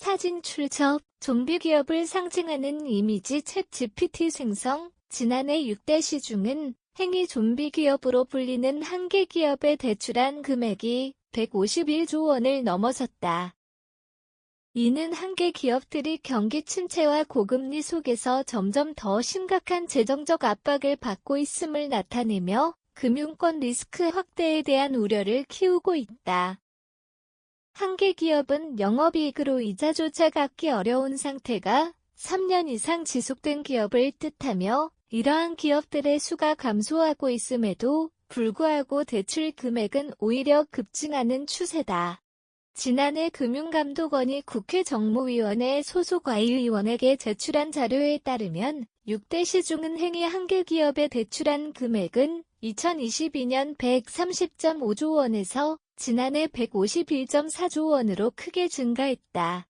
사진 출처, 좀비 기업을 상징하는 이미지 챗 GPT 생성, 지난해 6대 시중은 행위 좀비 기업으로 불리는 한 개 기업에 대출한 금액이 151조 원을 넘어섰다. 이는 한 개 기업들이 경기 침체와 고금리 속에서 점점 더 심각한 재정적 압박을 받고 있음을 나타내며 금융권 리스크 확대에 대한 우려를 키우고 있다. 한 개 기업은 영업이익으로 이자조차 갚기 어려운 상태가 3년 이상 지속된 기업을 뜻하며 이러한 기업들의 수가 감소하고 있음에도 불구하고 대출 금액은 오히려 급증하는 추세다. 지난해 금융감독원이 국회 정무위원회 소속 과의위원에게 제출한 자료에 따르면 6대 시중은 행위 한개 기업에 대출한 금액은 2022년 130.5조 원에서 지난해 151.4조 원으로 크게 증가했다.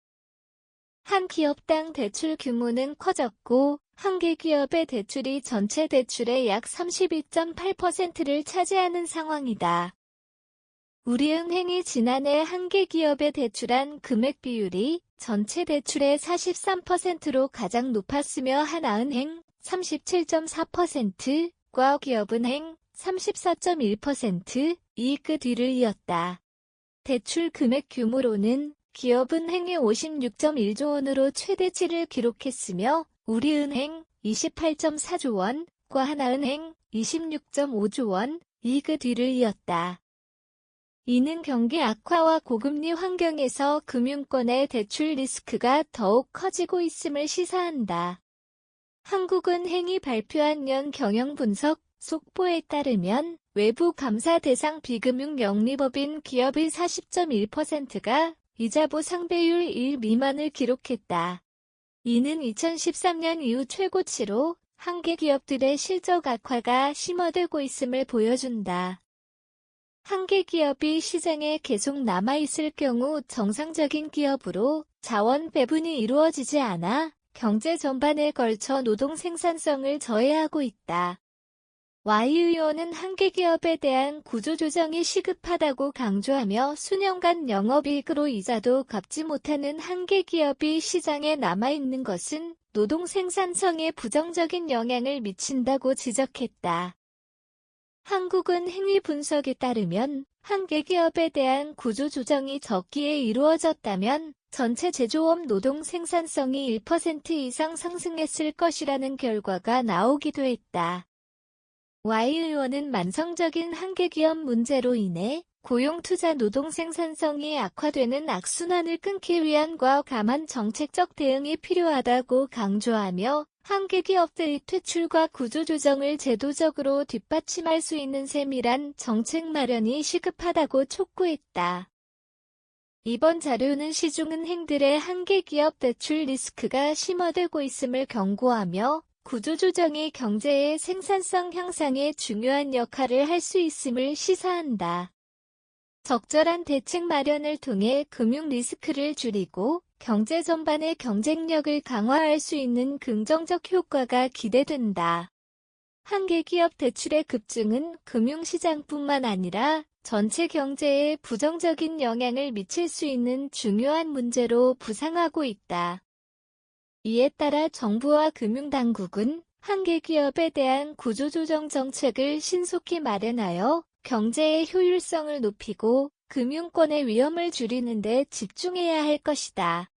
한 기업당 대출 규모는 커졌고 한 개 기업의 대출이 전체 대출의 약 32.8%를 차지하는 상황이다. 우리은행이 지난해 한 개 기업에 대출한 금액 비율이 전체 대출의 43%로 가장 높았으며 하나은행 37.4%, 과 기업은행 34.1%, 이익 그 뒤를 이었다. 대출 금액 규모로는 기업은행이 56.1조 원으로 최대치를 기록했으며 우리은행 28.4조 원, 과 하나은행 26.5조 원, 이익 그 뒤를 이었다. 이는 경기 악화와 고금리 환경에서 금융권의 대출 리스크가 더욱 커지고 있음을 시사한다. 한국은행이 발표한 연 경영 분석 속보에 따르면 외부 감사 대상 비금융 영리법인 기업의 40.1%가 이자 보 상배율 1 미만을 기록했다. 이는 2013년 이후 최고치로 한개 기업들의 실적 악화가 심화되고 있음을 보여준다. 한개 기업이 시장에 계속 남아있을 경우 정상적인 기업으로 자원 배분이 이루어지지 않아 경제 전반에 걸쳐 노동 생산성을 저해하고 있다. Y 의원은 한개 기업에 대한 구조조정이 시급하다고 강조하며 수년간 영업이익으로 이자도 갚지 못하는 한개 기업이 시장에 남아있는 것은 노동 생산성에 부정적인 영향을 미친다고 지적했다. 한국은 행위 분석에 따르면 한개 기업에 대한 구조조정이 적기에 이루어졌다면 전체 제조업 노동 생산성이 1% 이상 상승했을 것이라는 결과가 나오기도 했다. Y 의원은 만성적인 한개 기업 문제로 인해 고용 투자 노동 생산성이 악화되는 악순환을 끊기 위한 과 감한 정책적 대응이 필요하다고 강조하며 한개 기업들의 퇴출과 구조조정을 제도적으로 뒷받침할 수 있는 세밀한 정책 마련이 시급하다고 촉구했다. 이번 자료는 시중은행들의 한개 기업 대출 리스크가 심화되고 있음을 경고하며 구조조정이 경제의 생산성 향상에 중요한 역할을 할 수 있음을 시사한다. 적절한 대책 마련을 통해 금융 리스크를 줄이고 경제 전반의 경쟁력을 강화할 수 있는 긍정적 효과가 기대된다. 한개 기업 대출의 급증은 금융시장뿐만 아니라 전체 경제에 부정적인 영향을 미칠 수 있는 중요한 문제로 부상하고 있다. 이에 따라 정부와 금융당국은 한개 기업에 대한 구조조정 정책을 신속히 마련하여 경제의 효율성을 높이고 금융권의 위험을 줄이는 데 집중해야 할 것이다.